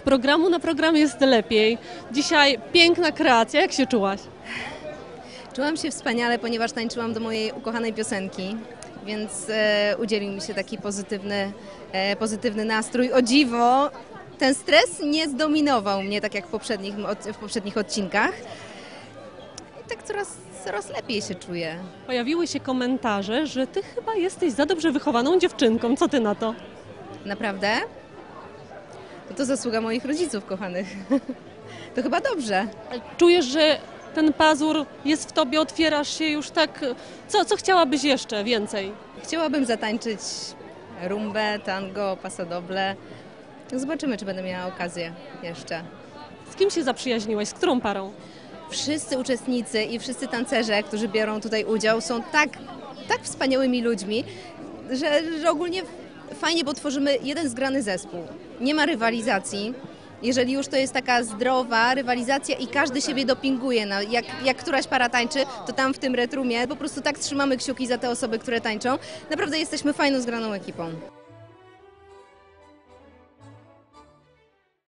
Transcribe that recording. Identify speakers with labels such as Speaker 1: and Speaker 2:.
Speaker 1: programu na program jest lepiej. Dzisiaj piękna kreacja. Jak się czułaś?
Speaker 2: Czułam się wspaniale, ponieważ tańczyłam do mojej ukochanej piosenki, więc e, udzielił mi się taki pozytywny, e, pozytywny nastrój. O dziwo, ten stres nie zdominował mnie tak jak w poprzednich, w poprzednich odcinkach. I tak coraz, coraz lepiej się czuję.
Speaker 1: Pojawiły się komentarze, że ty chyba jesteś za dobrze wychowaną dziewczynką. Co ty na to?
Speaker 2: Naprawdę? To zasługa moich rodziców kochanych. To chyba dobrze.
Speaker 1: Czujesz, że ten pazur jest w tobie, otwierasz się już tak. Co, co chciałabyś jeszcze więcej?
Speaker 2: Chciałabym zatańczyć rumbę, tango, pasodoble. Zobaczymy, czy będę miała okazję jeszcze.
Speaker 1: Z kim się zaprzyjaźniłaś? Z którą parą?
Speaker 2: Wszyscy uczestnicy i wszyscy tancerze, którzy biorą tutaj udział, są tak, tak wspaniałymi ludźmi, że, że ogólnie fajnie, bo tworzymy jeden zgrany zespół. Nie ma rywalizacji. Jeżeli już to jest taka zdrowa rywalizacja i każdy siebie dopinguje, no, jak, jak któraś para tańczy, to tam w tym retrumie po prostu tak trzymamy kciuki za te osoby, które tańczą. Naprawdę jesteśmy fajną, zgraną ekipą.